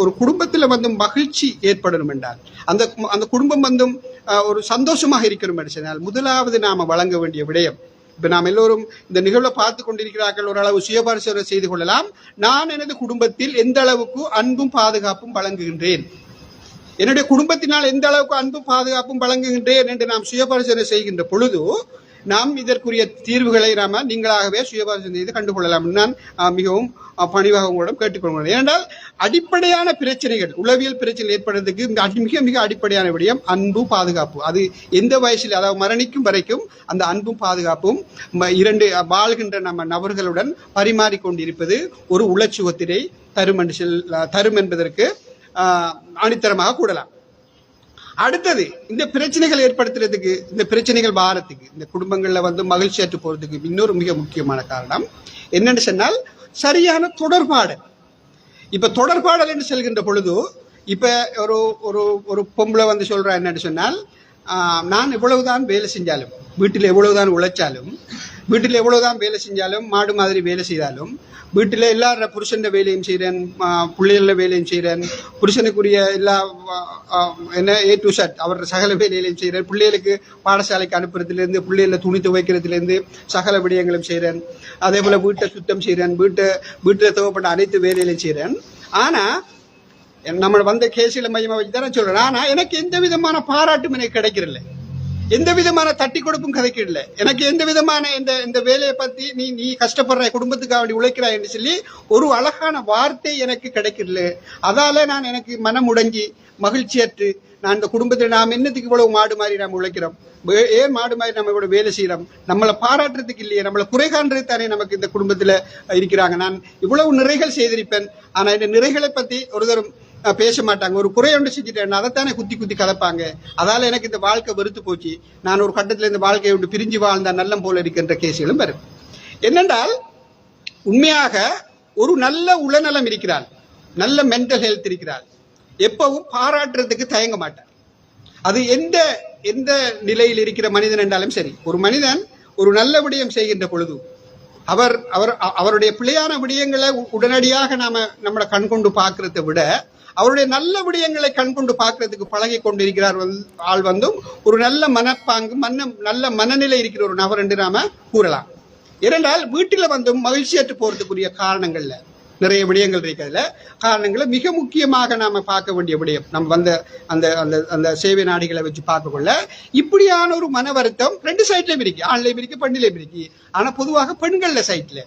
ஒரு குடும்பத்தில் வந்து மகிழ்ச்சி ஏற்படணும் என்றால் அந்த அந்த குடும்பம் வந்தும் ஒரு சந்தோஷமாக இருக்கணும் என்று சொன்னால் முதலாவது நாம் வழங்க வேண்டிய விடயம் இப்போ நாம் எல்லோரும் இந்த நிகழ்வை பார்த்து கொண்டிருக்கிறார்கள் ஓரளவு சுயபரிசோதனை செய்து கொள்ளலாம். நான் எனது குடும்பத்தில் எந்த அளவுக்கு அன்பும் பாதுகாப்பும் வழங்குகின்றேன்? என்னுடைய குடும்பத்தினால் எந்த அளவுக்கு அன்பும் பாதுகாப்பும் வழங்குகின்றேன் என்று நாம் சுயபரிசோதனை செய்கின்ற பொழுது நாம் இதற்குரிய தீர்வுகளை நாம நீங்களாகவே சுயபாசம் செய்து கண்டுகொள்ளலாம். நான் மிகவும் பணிவாக உங்களிடம் கேட்டுக்கொள்கிறேன். ஏனென்றால் அடிப்படையான பிரச்சனைகள் உளவியல் பிரச்சனை ஏற்படுறதுக்கு இந்த மிக மிக அடிப்படையான விடயம் அன்பு பாதுகாப்பு. அது எந்த வயசில் அதாவது மரணிக்கும் வரைக்கும் அந்த அன்பும் பாதுகாப்பும் ம- இரண்டு வாழ்கின்ற நம்ம நபர்களுடன் பரிமாறிக்கொண்டிருப்பது ஒரு உளச்சுவத்தினை தரும் என்று தரும் என்பதற்கு ஆஹ், ஆணித்தரமாக கூடலாம் அடுத்தது இந்த பிரச்சனைகள் ஏற்படுத்துறதுக்கு இந்த பிரச்சனைகள் வாரத்துக்கு இந்த குடும்பங்கள்ல வந்து மகிழ்ச்சி அற்று போறதுக்கு இன்னொரு மிக முக்கியமான காரணம் என்னன்னு சொன்னால் சரியான தொடர்பாடல். இப்ப தொடர்பாடல் என்று செல்கின்ற பொழுது இப்ப ஒரு ஒரு ஒரு பொம்பளை வந்து சொல்றா என்னன்னு சொன்னால் நான் எவ்வளவுதான் வேலை செஞ்சாலும் வீட்டில் எவ்வளவுதான் உழைச்சாலும் வீட்டில் எவ்வளோதான் வேலை செஞ்சாலும் மாடு மாதிரி வேலை செய்தாலும் வீட்டில் எல்லா புருஷன்ட வேலையும் செய்கிறேன் பிள்ளைகள வேலையும் செய்கிறேன் புருஷனுக்குரிய எல்லா என்ன ஏ டு ஷர்ட் அவர் சகல வேலைகளையும் செய்கிறேன் பிள்ளைகளுக்கு பாடசாலைக்கு அனுப்புறதுலேருந்து பிள்ளைகளை துணி துவைக்கிறதுலேருந்து சகல விடயங்களும் செய்கிறேன் அதே போல் வீட்டை சுத்தம் செய்கிறேன் வீட்டை வீட்டில் தேவைப்பட்ட அனைத்து வேலைகளையும் செய்கிறேன் ஆனால் நம்ம வந்த கேசில மையமாக வச்சு தானே சொல்கிறேன் ஆனால் எனக்கு எந்த விதமான பாராட்டும் எனக்கு கிடைக்கிறதில்ல. எந்த விதமான தட்டி கொடுப்பும் இல்லை எனக்கு எந்த விதமான இந்த இந்த வேலையை பத்தி நீ நீ கஷ்டப்படுற குடும்பத்துக்காக வேண்டி உழைக்கிறாய்னு என்று சொல்லி ஒரு அழகான வார்த்தை எனக்கு கிடைக்கல. அதால நான் எனக்கு மனம் உடைஞ்சி மகிழ்ச்சியற்று நான் இந்த குடும்பத்தில் நாம் என்னத்துக்கு இவ்வளவு மாடு மாதிரி நாம் உழைக்கிறோம்? வே- ஏன் மாடு மாதிரி நம்ம இவ்வளவு வேலை செய்யறோம்? நம்மளை பாராட்டுறதுக்கு இல்லையே நம்மளை குறைகாண்றது தானே நமக்கு இந்த குடும்பத்தில் இருக்கிறாங்க. நான் இவ்வளவு நிறைகள் செய்திருப்பேன். ஆனா இந்த நிறைகளை பத்தி ஒருதரும் பேச மாட்டாங்க ஒரு குறை ஒன்று செஞ்சுட்டேன் அதைத்தானே குத்தி குத்தி கலப்பாங்க. அதால எனக்கு இந்த வாழ்க்கை வெறுத்து போச்சு. நான் ஒரு கட்டத்தில் இந்த வாழ்க்கையை விட்டு பிரிஞ்சு வாழ்ந்த நல்லம் போல இருக்கின்ற கேசுகளும் வரும். என்னென்றால் உண்மையாக ஒரு நல்ல உளநலம் இருக்கிறாள். நல்ல மென்டல் ஹெல்த் இருக்கிறாள். எப்பவும் பாராட்டுறதுக்கு தயங்க மாட்டார் அது எந்த எந்த நிலையில் இருக்கிற மனிதன் என்றாலும் சரி ஒரு மனிதன் ஒரு நல்ல விடயம் செய்கின்ற பொழுது அவர் அவர் அ- அவருடைய பிள்ளையான விடயங்களை உடனடியாக நாம நம்மளை கண்கொண்டு பார்க்கறத விட அவருடைய நல்ல விடயங்களை கண்கொண்டு பார்க்கறதுக்கு பழகி கொண்டிருக்கிறார் ஆள் வந்தும் ஒரு நல்ல மனப்பாங்கு மன்ன நல்ல மனநிலை இருக்கிற ஒரு நபர் என்று நாம கூறலாம். இரண்டால் வீட்டில் வந்தும் மகிழ்ச்சியற்று போறதுக்குரிய காரணங்கள்ல நிறைய விடயங்கள் இருக்கிறதுல காரணங்களை மிக முக்கியமாக நாம பார்க்க வேண்டிய விடயம் நம்ம வந்த அந்த அந்த அந்த சேவை நாடிகளை வச்சு பார்க்கக்குள்ள இப்படியான ஒரு மன வருத்தம் ரெண்டு சைட்லயும் இருக்கு. ஆண்லையும் இருக்கு பெண்ணிலையும் இருக்கு. ஆனா பொதுவாக பெண்கள்ல சைட்ல